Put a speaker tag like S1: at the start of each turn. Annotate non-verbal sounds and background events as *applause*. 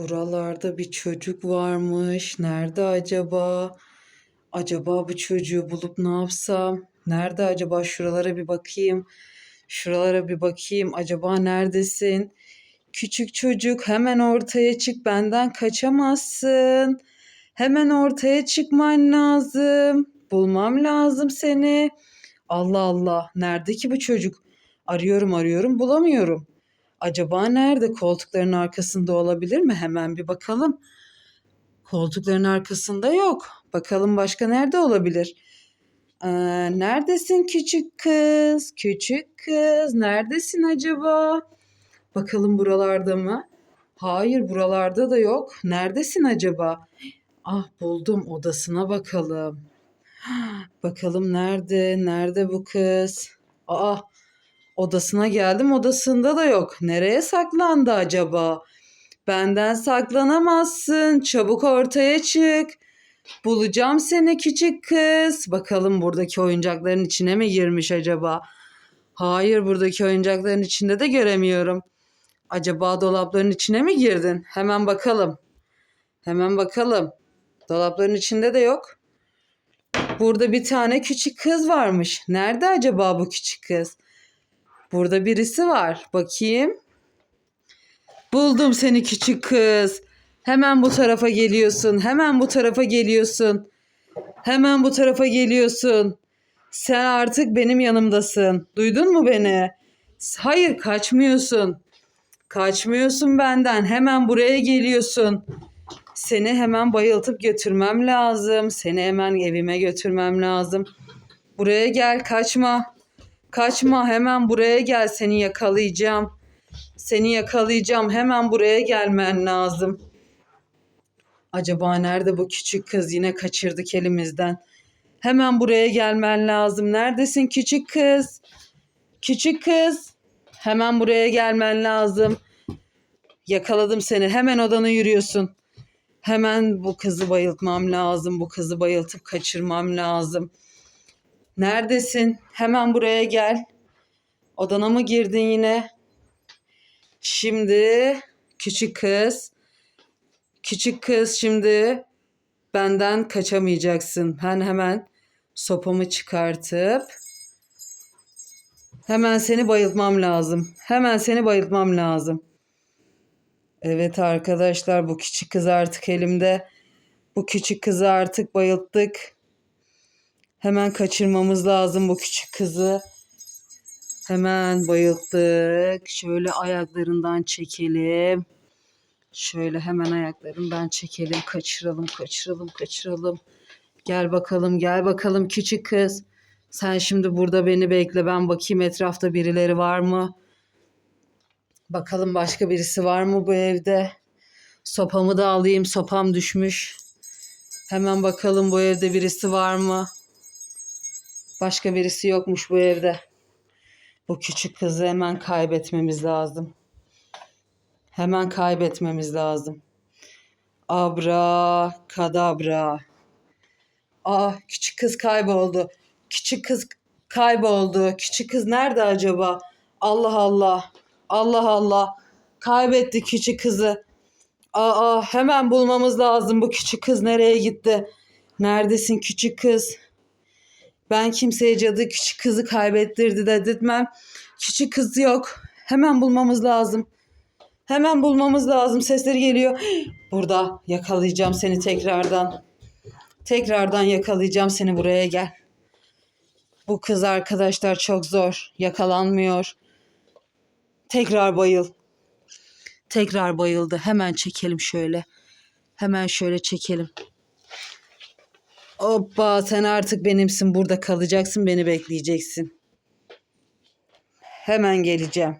S1: Buralarda bir çocuk varmış. Nerede acaba? Acaba bu çocuğu bulup ne yapsam? Nerede acaba? Şuralara bir bakayım. Şuralara bir bakayım. Acaba neredesin? Küçük çocuk hemen ortaya çık. Benden kaçamazsın. Hemen ortaya çıkman lazım. Bulmam lazım seni. Allah Allah. Nerede ki bu çocuk? Arıyorum arıyorum bulamıyorum. Acaba nerede? Koltukların arkasında olabilir mi? Hemen bir bakalım. Koltukların arkasında yok. Bakalım başka nerede olabilir? Ee, neredesin küçük kız? Küçük kız neredesin acaba? Bakalım buralarda mı? Hayır buralarda da yok. Neredesin acaba? Ah buldum odasına bakalım. *gasps* Bakalım nerede? Nerede bu kız? Aa odasına geldim odasında da yok. Nereye saklandı acaba? Benden saklanamazsın. Çabuk ortaya çık. Bulacağım seni küçük kız. Bakalım buradaki oyuncakların içine mi girmiş acaba? Hayır buradaki oyuncakların içinde de göremiyorum. Acaba dolapların içine mi girdin? Hemen bakalım. Hemen bakalım. Dolapların içinde de yok. Burada bir tane küçük kız varmış. Nerede acaba bu küçük kız? Burada birisi var. Bakayım. Buldum seni küçük kız. Hemen bu tarafa geliyorsun. Hemen bu tarafa geliyorsun. Hemen bu tarafa geliyorsun. Sen artık benim yanımdasın. Duydun mu beni? Hayır kaçmıyorsun. Kaçmıyorsun benden. Hemen buraya geliyorsun. Seni hemen bayıltıp götürmem lazım. Seni hemen evime götürmem lazım. Buraya gel kaçma. Kaçma hemen buraya gel seni yakalayacağım. Seni yakalayacağım hemen buraya gelmen lazım. Acaba nerede bu küçük kız yine kaçırdık elimizden. Hemen buraya gelmen lazım. Neredesin küçük kız? Küçük kız. Hemen buraya gelmen lazım. Yakaladım seni. Hemen odana yürüyorsun. Hemen bu kızı bayıltmam lazım. Bu kızı bayıltıp kaçırmam lazım. Neredesin? Hemen buraya gel. Odana mı girdin yine? Şimdi küçük kız. Küçük kız şimdi benden kaçamayacaksın. Ben hemen sopamı çıkartıp hemen seni bayıltmam lazım. Hemen seni bayıltmam lazım. Evet arkadaşlar bu küçük kız artık elimde. Bu küçük kızı artık bayılttık. Hemen kaçırmamız lazım bu küçük kızı. Hemen bayılttık. Şöyle ayaklarından çekelim. Şöyle hemen ayaklarından çekelim. Kaçıralım, kaçıralım, kaçıralım. Gel bakalım, gel bakalım küçük kız. Sen şimdi burada beni bekle. Ben bakayım etrafta birileri var mı? Bakalım başka birisi var mı bu evde? Sopamı da alayım. Sopam düşmüş. Hemen bakalım bu evde birisi var mı? Başka birisi yokmuş bu evde. Bu küçük kızı hemen kaybetmemiz lazım. Hemen kaybetmemiz lazım. Abra kadabra. Aa küçük kız kayboldu. Küçük kız kayboldu. Küçük kız nerede acaba? Allah Allah. Allah Allah. Kaybetti küçük kızı. Aa hemen bulmamız lazım. Bu küçük kız nereye gitti? Neredesin küçük kız? Ben kimseye cadı küçük kızı kaybettirdi dedirtmem. Küçük kız yok. Hemen bulmamız lazım. Hemen bulmamız lazım. Sesleri geliyor. Burada yakalayacağım seni tekrardan. Tekrardan yakalayacağım seni buraya gel. Bu kız arkadaşlar çok zor. Yakalanmıyor. Tekrar bayıl. Tekrar bayıldı. Hemen çekelim şöyle. Hemen şöyle çekelim. Hoppa sen artık benimsin. Burada kalacaksın. Beni bekleyeceksin. Hemen geleceğim.